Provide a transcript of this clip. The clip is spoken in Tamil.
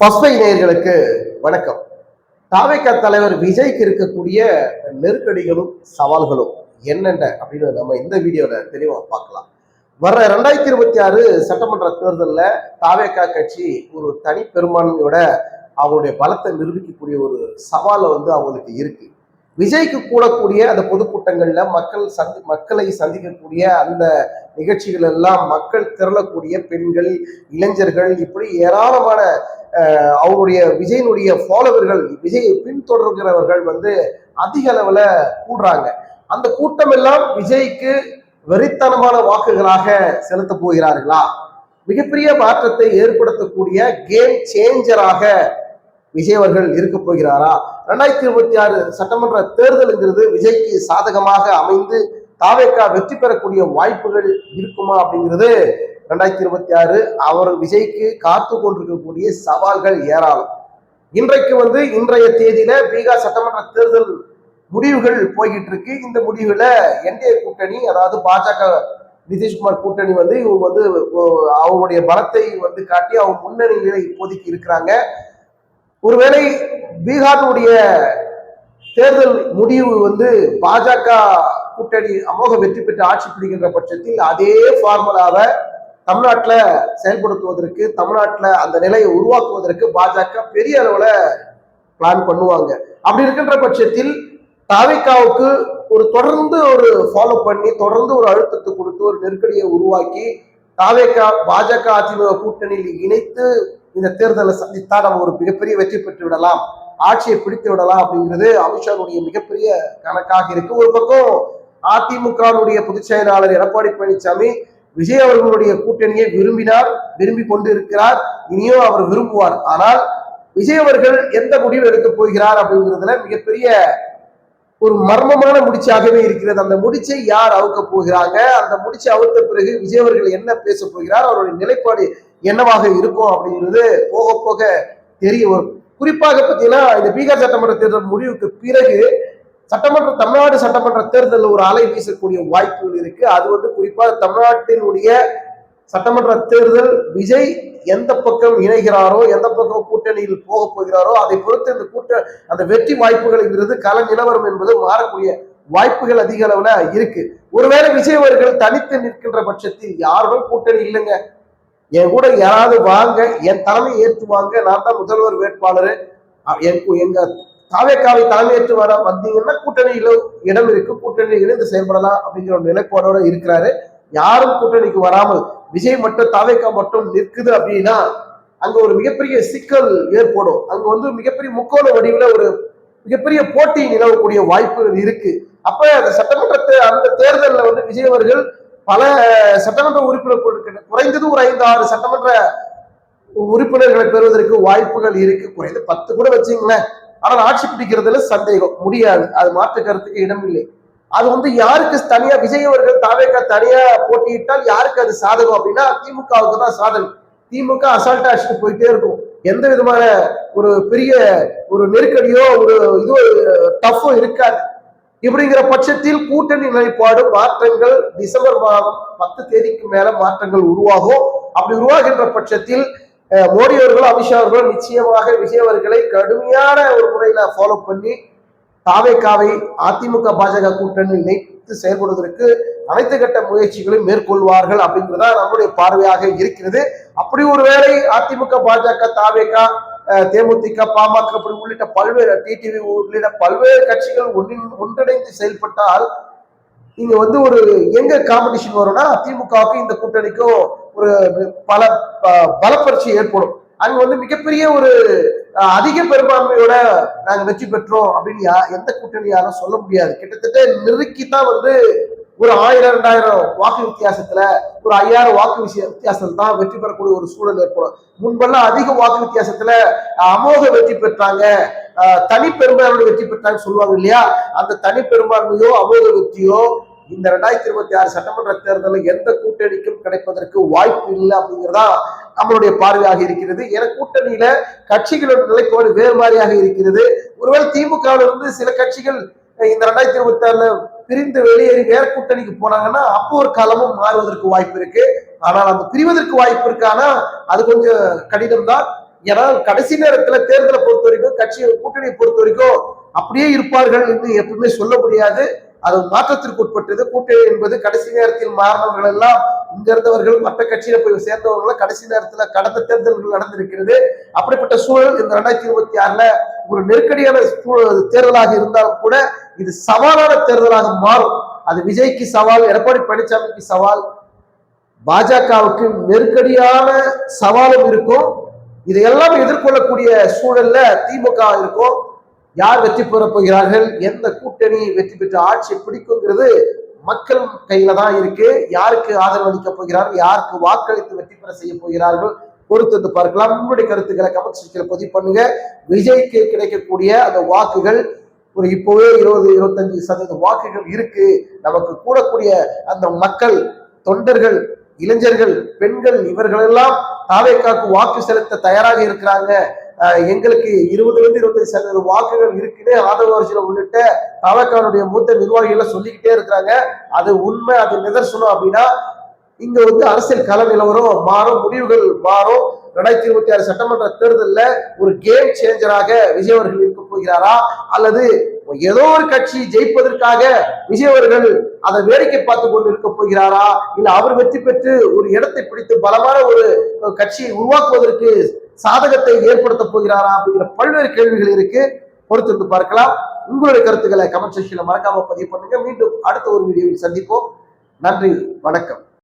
பஸ்மை நேயர்களுக்கு வணக்கம். தாவேக தலைவர் விஜய்க்கு இருக்கக்கூடிய நெருக்கடிகளும் சவால்களும் என்னென்ன அப்படின்னு நம்ம இந்த வீடியோல தெளிவா பார்க்கலாம். வர்ற ரெண்டாயிரத்தி இருபத்தி ஆறு சட்டமன்ற தேர்தலில் தாவேகா கட்சி ஒரு தனி பெரும்பான்மையோட அவங்களுடைய பலத்தை நிரூபிக்கக்கூடிய ஒரு சவாலை வந்து அவங்களுக்கு இருக்கு. விஜய்க்கு கூடக்கூடிய அந்த பொதுக்கூட்டங்களில் மக்கள் சந்தி மக்களை சந்திக்கக்கூடிய அந்த நிகழ்ச்சிகள் எல்லாம் மக்கள் திரளக்கூடிய பெண்கள் இளைஞர்கள் இப்படி ஏராளமான அவருடைய விஜயனுடைய ஃபாலோவர்கள் விஜயை பின்தொடர்கிறவர்கள் வந்து அதிக அளவில் கூடுறாங்க. அந்த கூட்டம் எல்லாம் விஜய்க்கு வெறித்தனமான வாக்குகளாக செலுத்த போகிறார்களா? மிகப்பெரிய மாற்றத்தை ஏற்படுத்தக்கூடிய கேம் சேஞ்சராக விஜய் அவர்கள் இருக்க போகிறாரா? ரெண்டாயிரத்தி இருபத்தி ஆறு சட்டமன்ற தேர்தலுங்கிறது விஜய்க்கு சாதகமாக அமைந்து தாவேக்கா வெற்றி பெறக்கூடிய வாய்ப்புகள் இருக்குமா அப்படிங்கிறது ரெண்டாயிரத்தி இருபத்தி ஆறு அவர் விஜய்க்கு காத்து கொண்டிருக்கக்கூடிய சவால்கள் ஏராளம். இன்றைக்கு வந்து இன்றைய தேதியில பீகார் சட்டமன்ற தேர்தல் முடிவுகள் போய்கிட்டு இருக்கு இந்த முடிவுல என்டிஏ கூட்டணி அதாவது பாஜக நிதிஷ்குமார் கூட்டணி வந்து இவங்க வந்து அவங்களுடைய பலத்தை வந்து காட்டி அவங்க முன்னணியில இப்போதைக்கு இருக்கிறாங்க. ஒருவேளை பீகாருடைய தேர்தல் முடிவு வந்து பாஜக கூட்டணி அமோக வெற்றி பெற்று ஆட்சி பிடிக்கின்ற பட்சத்தில் அதே ஃபார்முலாவை தமிழ்நாட்டில் செயல்படுத்துவதற்கு தமிழ்நாட்டில் அந்த நிலையை உருவாக்குவதற்கு பாஜக பெரிய அளவில் பிளான் பண்ணுவாங்க. அப்படி இருக்கின்ற பட்சத்தில் தாவிக்காவுக்கு ஒரு தொடர்ந்து ஒரு ஃபாலோ பண்ணி தொடர்ந்து ஒரு அழுத்தத்தை கொடுத்து ஒரு நெருக்கடியை உருவாக்கி தாவேக்கா பாஜக அதிமுக கூட்டணியில் இணைத்து இந்த தேர்தலை சந்தித்தா நம்ம ஒரு மிகப்பெரிய வெற்றி பெற்று விடலாம் ஆட்சியை பிடித்து விடலாம் அப்படிங்கிறது அமித்ஷாவுடைய மிகப்பெரிய கணக்காக இருக்கு. ஒரு பக்கம் அதிமுகவுடைய பொதுச் செயலாளர் எடப்பாடி பழனிசாமி விஜய் அவர்களுடைய கூட்டணியை விரும்பினார் விரும்பி கொண்டு இருக்கிறார் இனியும் அவர் விரும்புவார். ஆனால் விஜய் அவர்கள் எந்த முடிவு எடுக்க போகிறார் அப்படிங்கிறதுல மிகப்பெரிய ஒரு மர்மமான முடிச்சாகவே இருக்கிறது. அந்த முடிச்சை யார் அவுக்க போகிறாங்க? அந்த முடிச்சை அவுத்த பிறகு விஜய் அவர்கள் என்ன பேச போகிறார்? அவருடைய நிலைப்பாடு என்னவாக இருக்கும் அப்படிங்கிறது போக போக தெரிய வரும். குறிப்பாக பார்த்தீங்கன்னா இந்த பீகார் சட்டமன்ற தேர்தல் முடிவுக்கு பிறகு சட்டமன்ற தமிழ்நாடு சட்டமன்ற தேர்தலில் ஒரு அலை வீசக்கூடிய வாய்ப்புகள் இருக்கு. அது வந்து குறிப்பாக தமிழ்நாட்டினுடைய சட்டமன்ற தேர்தல் விஜய் எந்த பக்கம் இணைகிறாரோ எந்த பக்கம் கூட்டணியில் போக போகிறாரோ அதை பொறுத்து இந்த கூட்ட அந்த வெற்றி வாய்ப்புகள்ங்கிறது கள நிலவரம் என்பது மாறக்கூடிய வாய்ப்புகள் அதிக அளவுல இருக்கு. ஒருவேளை விஜய் அவர்கள் தனித்து நிற்கின்ற பட்சத்தில் யாருடன் கூட்டணி இல்லைங்க. என் கூட யாராவது வாங்க என் தலைமை ஏற்றுவாங்க. நான் தான் முதல்வர் வேட்பாளர். எங்க தாவேக்காவை தலைமையேற்று வர வந்தீங்கன்னா கூட்டணியில இடம் இருக்கு கூட்டணியில் இணைந்து செயல்படலாம் அப்படிங்கிற ஒரு நிலைப்பாடோட இருக்கிறாரு. யாரும் கூட்டணிக்கு வராமல் விஜய் மட்டும் தாவேக்கா மட்டும் நிற்குது அப்படின்னா அங்க ஒரு மிகப்பெரிய சிக்கல் ஏற்படும். அங்க வந்து மிகப்பெரிய முக்கோண வடிவில் ஒரு மிகப்பெரிய போட்டி நிலவக்கூடிய வாய்ப்புகள் இருக்கு. அப்ப அந்த சட்டமன்றத்தை அந்த தேர்தலில் வந்து விஜய் அவர்கள் பல சட்டமன்ற உறுப்பினர் குறைந்தது ஒரு ஐந்து ஆறு சட்டமன்ற உறுப்பினர்களை பெறுவதற்கு வாய்ப்புகள் இருக்கு. குறைந்து பத்து கூட வச்சுங்களேன். ஆனால் ஆட்சி பிடிக்கிறதுல சந்தேகம். முடியாது. அது மாற்று கருத்துக்கு இடமில்லை. அது வந்து யாருக்கு தனியா விஜய் அவர்கள் தாவேக்கா தனியா போட்டியிட்டால் யாருக்கு அது சாதகம் அப்படின்னா திமுகவுக்கு தான் சாதகம். திமுக அசால்ட்டா அடிச்சுட்டு போயிட்டே இருக்கும். எந்த விதமான ஒரு பெரிய ஒரு நெருக்கடியோ ஒரு இது டஃபோ இருக்காது. இப்படிங்கிற பட்சத்தில் கூட்டணி நிலைப்பாடு மாற்றங்கள் டிசம்பர் மாதம் பத்து தேதிக்கு மேல மாற்றங்கள் உருவாகும். அப்படி உருவாகின்ற பட்சத்தில் மோடி அவர்களும் அமித்ஷா அவர்களும் நிச்சயமாக விஜய் அவர்களை கடுமையான ஒரு முறையில ஃபாலோ பண்ணி தாவேக்காவை அதிமுக பாஜக கூட்டணி இணைத்து செயல்படுவதற்கு அனைத்து கட்ட முயற்சிகளையும் மேற்கொள்வார்கள் அப்படிங்கிறதா நம்முடைய பார்வையாக இருக்கிறது. அப்படி ஒருவேளை அதிமுக பாஜக தாவேகா அஹ், தேமுதிக பாமக அப்படி உள்ளிட்ட பல்வேறு டிடிவி உள்ளிட்ட பல்வேறு கட்சிகள் ஒன்றின் ஒன்றிணைந்து செயல்பட்டால் இங்க வந்து ஒரு எங்க காம்படிஷன் வரும்னா திமுகவுக்கும் இந்த கூட்டணிக்கும் ஒரு பல பலப்பரிச்சு ஏற்படும். அங்க வந்து மிகப்பெரிய ஒரு அதிக பெரும்பான்மையோட நாங்க வெற்றி பெற்றோம் அப்படின்னு எந்த கூட்டணியாலும் சொல்ல முடியாது. கிட்டத்தட்ட நெருக்கி தான் வந்து ஒரு ஆயிரம் ரெண்டாயிரம் வாக்கு வித்தியாசத்துல ஒரு ஐயாயிரம் வாக்கு விஷய வித்தியாசத்துல தான் வெற்றி பெறக்கூடிய ஒரு சூழல் ஏற்படும். முன்பெல்லாம் அதிக வாக்கு வித்தியாசத்துல அமோக வெற்றி பெற்றாங்க. தனி பெரும்பான்மையோட வெற்றி பெற்றாங்க சொல்லுவாங்க இல்லையா? அந்த தனி பெரும்பான்மையோ அமோக வெற்றியோ இந்த ரெண்டாயிரத்தி இருபத்தி ஆறு சட்டமன்ற தேர்தலில் எந்த கூட்டணிக்கும் கிடைப்பதற்கு வாய்ப்பு இல்லை அப்படிங்கிறதா நம்மளுடைய பார்வையாக இருக்கிறது. ஏன்னா கூட்டணியில கட்சிகளோட நிலைப்பாடு வேறு மாதிரியாக இருக்கிறது. ஒருவேளை திமுகவில் இருந்து சில கட்சிகள் இந்த ரெண்டாயிரத்தி இருபத்தி ஆறுல பிரிந்து வெளியேறி வேற கூட்டணிக்கு போனாங்கன்னா அப்போ ஒரு காலமும் மாறுவதற்கு வாய்ப்பு இருக்கு. ஆனால் அந்த பிரிவதற்கு வாய்ப்பு இருக்கானா அது கொஞ்சம் கடினம் தான் ஏன்னா கடைசி நேரத்துல தேர்தலை பொறுத்த வரைக்கும் கட்சி கூட்டணியை பொறுத்த வரைக்கும் அப்படியே இருப்பார்கள் என்று எப்பவுமே சொல்ல முடியாது. அது மாற்றத்திற்கு உட்பட்டது. கூட்டணி என்பது கடைசி நேரத்தில் மாறினவர்கள் எல்லாம் இங்க இருந்தவர்கள் மற்ற கட்சியில போய் சேர்ந்தவர்கள் கடைசி நேரத்துல கடந்த தேர்தல்கள் நடந்திருக்கிறது. அப்படிப்பட்ட சூழல் இந்த ரெண்டாயிரத்தி இருபத்தி ஆறுல ஒரு நெருக்கடியான சூழல் தேர்தலாக இருந்தாலும் கூட இது சவாலான தேர்தலாக மாறும். அது விஜய்க்கு சவால் எடப்பாடி பழனிசாமிக்கு சவால் பாஜகவுக்கு நெருக்கடியான சவாலும் இருக்கும். இதையெல்லாம் எதிர்கொள்ளக்கூடிய சூழல்ல திமுக இருக்கும். யார் வெற்றி பெற போகிறார்கள்? எந்த கூட்டணி வெற்றி பெற்று ஆட்சியை பிடிக்குங்கிறது மக்கள் கையில தான் இருக்கு. யாருக்கு ஆதரவு அளிக்க போகிறார்கள்? யாருக்கு வாக்களித்து வெற்றி பெற செய்ய போகிறார்கள்? பொறுத்து வந்து பார்க்கலாம். உங்களுடைய கருத்துக்களை கமெண்ட் செக்ஷன்ல பதிவு பண்ணுங்க. விஜய்க்கு கிடைக்கக்கூடிய அந்த வாக்குகள் ஒரு இப்போவே இருபது இருபத்தஞ்சு சதவீத வாக்குகள் இருக்கு. நமக்கு கூடக்கூடிய அந்த மக்கள் தொண்டர்கள் இளைஞர்கள் பெண்கள் இவர்களெல்லாம் தாவேக்காக்கு வாக்கு செலுத்த தயாராக இருக்கிறாங்க. எங்களுக்கு இருபதுலேருந்து இருபத்தஞ்சு சதவீத வாக்குகள் இருக்குன்னு ஆதரவு அரசியல் உள்ளிட்ட தாவேக்கானுடைய மூத்த நிர்வாகிகள் சொல்லிக்கிட்டே இருக்கிறாங்க. அது உண்மை அது நிதர்சனம் அப்படின்னா இங்க வந்து அரசியல் கள நிலவரம் மாறும் முடிவுகள் மாறும். ரெண்டாயிரத்தி இருபத்தி ஆறு சட்டமன்ற தேர்தலில் ஒரு கேம் சேஞ்சராக விஜய் அவர்கள் இருக்க போகிறாரா? அல்லது ஏதோ ஒரு கட்சி ஜெயிப்பதற்காக விஜய் அவர்கள் அதை வேடிக்கை பார்த்து கொண்டு இருக்க போகிறாரா? இல்ல அவர் வெற்றி பெற்று ஒரு இடத்தை பிடித்து பலமான ஒரு கட்சியை உருவாக்குவதற்கு சாதகத்தை ஏற்படுத்த போகிறாரா அப்படிங்கிற பல்வேறு கேள்விகள் இருக்கு. பொறுத்திருந்து பார்க்கலாம். உங்களுடைய கருத்துக்களை கமெண்ட் செக்ஷன்ல மறக்காம பதிவு பண்ணுங்க. மீண்டும் அடுத்த ஒரு வீடியோவில் சந்திப்போம். நன்றி. வணக்கம்.